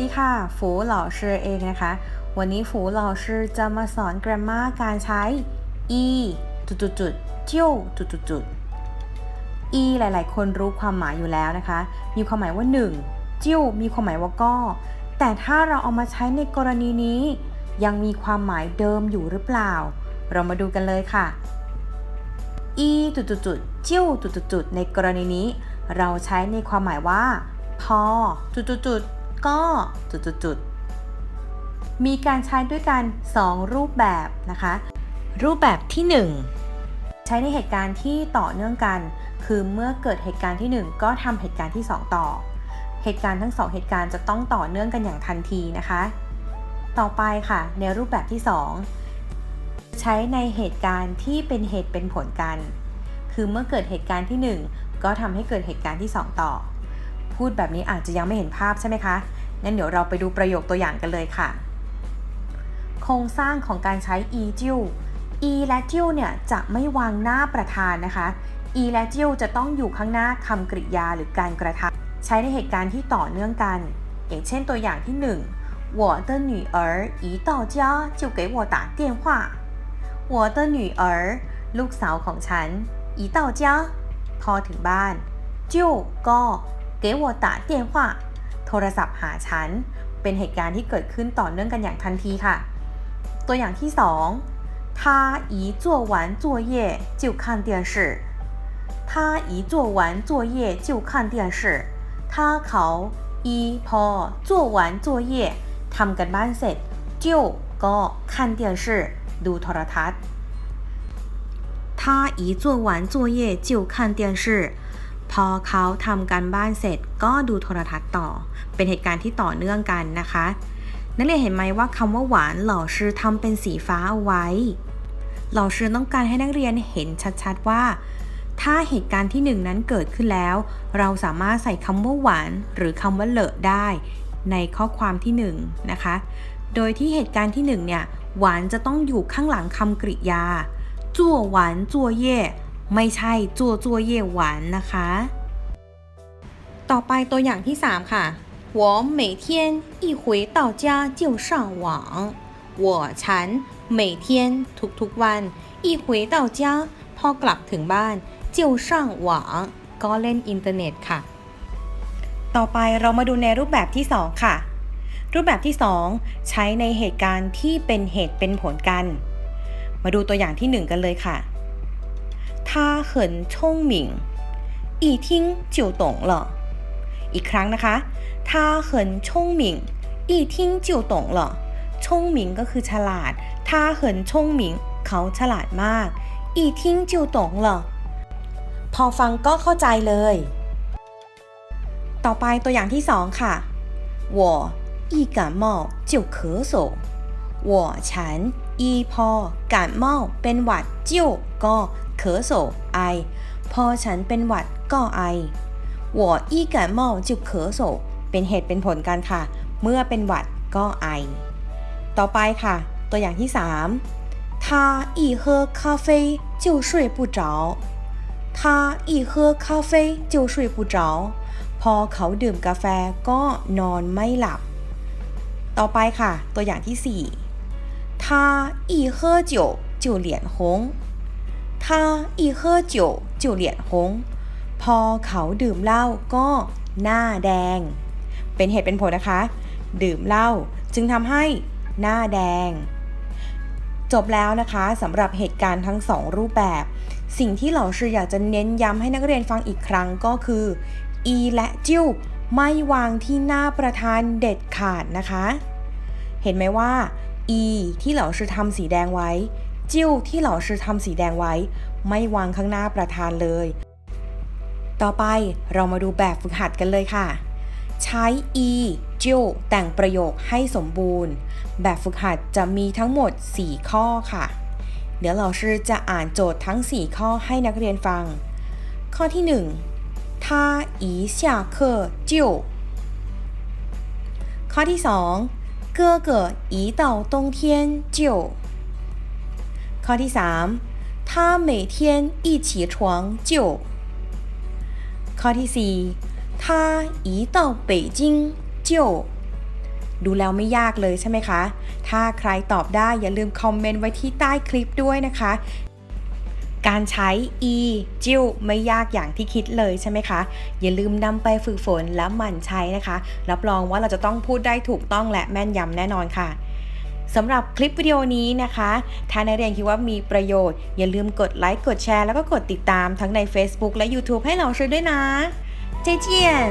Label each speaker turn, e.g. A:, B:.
A: ดีค่ะ ฝูหล่อชื่อเองนะคะ วันนี้ฝูหล่อชื่อจะมาสอน grammar การใช้ e จุดจุดจุดเจียวจุดจุดจุด e หลาย ๆ คนรู้ความหมายอยู่แล้วนะคะ มีความหมายว่า1เจียวมีความหมายว่าก็ แต่ถ้าเราเอามาใช้ในกรณีนี้ ยังมีความหมายเดิมอยู่หรือเปล่า เรามาดูกันเลยค่ะ e จุดจุดจุดเจียวจุดจุดจุดในกรณีนี้ เราใช้ในความหมายว่า พอจุดจุดจุด ก็จุดจุดจุดมีการใช้ด้วยกัน 2 รูปแบบนะคะ รูปแบบที่ 1 ใช้ในเหตุการณ์ที่ต่อเนื่องกัน คือเมื่อเกิดเหตุการณ์ที่ 1 ก็ทำเหตุการณ์ที่ 2 ต่อ เหตุการณ์ทั้งสองเหตุการณ์จะต้องต่อเนื่องกันอย่างทันทีนะคะ ต่อไปค่ะ ในรูปแบบที่ 2 ใช้ในเหตุการณ์ที่เป็นเหตุเป็นผลกัน คือเมื่อเกิดเหตุการณ์ที่ 1 ก็ทำให้เกิดเหตุการณ์ที่ 2 ต่อ พูดแบบนี้อาจจะยังไม่เห็นภาพใช่ไหมคะ งั้นเดี๋ยวเราไปดูประโยคตัวอย่างกันเลยค่ะ โครงสร้างของการใช้ e จิ้ว e และจิ้วเนี่ยจะไม่วางหน้าประธานนะคะ e และจิ้วจะต้องอยู่ข้างหน้าคำกริยาหรือการกระทำใช้ในเหตุการณ์ที่ต่อเนื่องกัน อย่างเช่นตัวอย่างที่ 1我的女儿一到家就给我打电话我的女儿ลูกสาวของฉัน一到家พอถึงบ้านจิ้วก็ 给我打电话โทรศัพท์หาฉัน เป็นเหตุการณ์ที่เกิดขึ้นต่อเนื่องกันอย่างทันทีค่ะ ตัวอย่างที่ 2他一做完作业就看电视他一做完作业就看电视ถ้าเขาอีพอ做完作业ทำกันบ้านเสร็จ就ก็看电视ดูโทรทัศน์他一做完作业就看电视 พอเขาทำการบ้านเสร็จก็ดูโทรทัศน์ต่อ เป็นเหตุการณ์ที่ต่อเนื่องกันนะคะ นักเรียนเห็นไหมว่าคำว่าหวานเหล่าชื่อทำเป็นสีฟ้าเอาไว้ เหล่าชื่อต้องการให้นักเรียนเห็นชัดๆว่า ถ้าเหตุการณ์ที่หนึ่งนั้นเกิดขึ้นแล้ว เราสามารถใส่คำว่าหวาน หรือคำว่าเลอะได้ ในข้อความที่หนึ่งนะคะ โดยที่เหตุการณ์ที่หนึ่งเนี่ยหวานจะต้องอยู่ข้างหลังคำกริยาจั่วหวานจั่วเย่ ไม่ใช่จั่วจั่วเย่หวานนะคะ ต่อไปตัวอย่างที่ 3 ค่ะ我每天一回到家就上网我ฉัน每天ทุกๆวัน一回到家พอกลับถึงบ้าน就上网ก็เล่นอินเทอร์เน็ตค่ะ ต่อไปเรามาดูในรูปแบบที่ 2 ค่ะ รูปแบบที่ 2 ใช้ในเหตุการณ์ที่เป็นเหตุเป็นผลกัน มาดูตัวอย่างที่ 1 กันเลยค่ะ 他很聪明一听就懂了อีกครั้งนะคะ他很聪明一听就懂了聪明ก็คือฉลาด他很聪明เขาฉลาดมาก一听就懂了พอฟังก็เข้าใจเลย ต่อไปตัวอย่างที่ 2 ค่ะ我一感冒就咳嗽我ฉันอีพอ感冒เป็นหวัดจิ้วก็ 咳嗽ไอ พอฉันเป็นหวัดก็ไอ我一感冒就咳嗽เป็นเหตุเป็นผลกันค่ะ เมื่อเป็นหวัดก็ไอ ต่อไปค่ะ ตัวอย่างที่ 3他一喝咖啡就睡不着他一喝咖啡就睡不着พอเขาดื่มกาแฟก็นอนไม่หลับ ต่อไปค่ะ ตัวอย่างที่ 4他一喝酒就脸红 他一喝酒就脸红พอเขาดื่มเหล้าก็หน้าแดง เป็นเหตุเป็นผลนะคะ ดื่มเหล้าจึงทำให้หน้าแดง จบแล้วนะคะสำหรับเหตุการณ์ทั้งสองรูปแบบ สิ่งที่เหล่าชื่ออยากจะเน้นย้ำให้นักเรียนฟังอีกครั้งก็คือ e และจิ้วไม่วางที่หน้าประธานเด็ดขาดนะคะ เห็นไหมว่า e ที่เหล่าชื่อทำสีแดงไว้ จิ้วที่เหล่าชื่อทำสีแดงไว้ ไม่วางข้างหน้าประธานเลย ต่อไปเรามาดูแบบฝึกหัดกันเลยค่ะ ใช้ e จิ้วแต่งประโยคให้สมบูรณ์ แบบฝึกหัดจะมีทั้งหมด 4 ข้อค่ะ เดี๋ยวเราชื่อจะอ่านโจทย์ทั้ง 4 ข้อให้นักเรียนฟัง ข้อที่ 1他一下课就ข้อที่ 2哥哥一到冬天就 ข้อที่ 3他每天一起床就ข้อที่ 4他一到北京就 ดูแล้วไม่ยากเลยใช่ไหมคะ ถ้าใครตอบได้อย่าลืมคอมเมนต์ไว้ที่ใต้คลิปด้วยนะคะ การใช้ e จิ้วไม่ยากอย่างที่คิดเลยใช่ไหมคะ อย่าลืมนำไปฝึกฝนและหมั่นใช้นะคะ รับรองว่าเราจะต้องพูดได้ถูกต้องและแม่นยำแน่นอนค่ะ สำหรับคลิปวิดีโอนี้นะคะ ถ้านักเรียนคิดว่ามีประโยชน์ อย่าลืมกดไลค์ กดแชร์ แล้วก็กดติดตามทั้งใน Facebook และ YouTube ให้เราช่วยด้วยนะ เจเจียน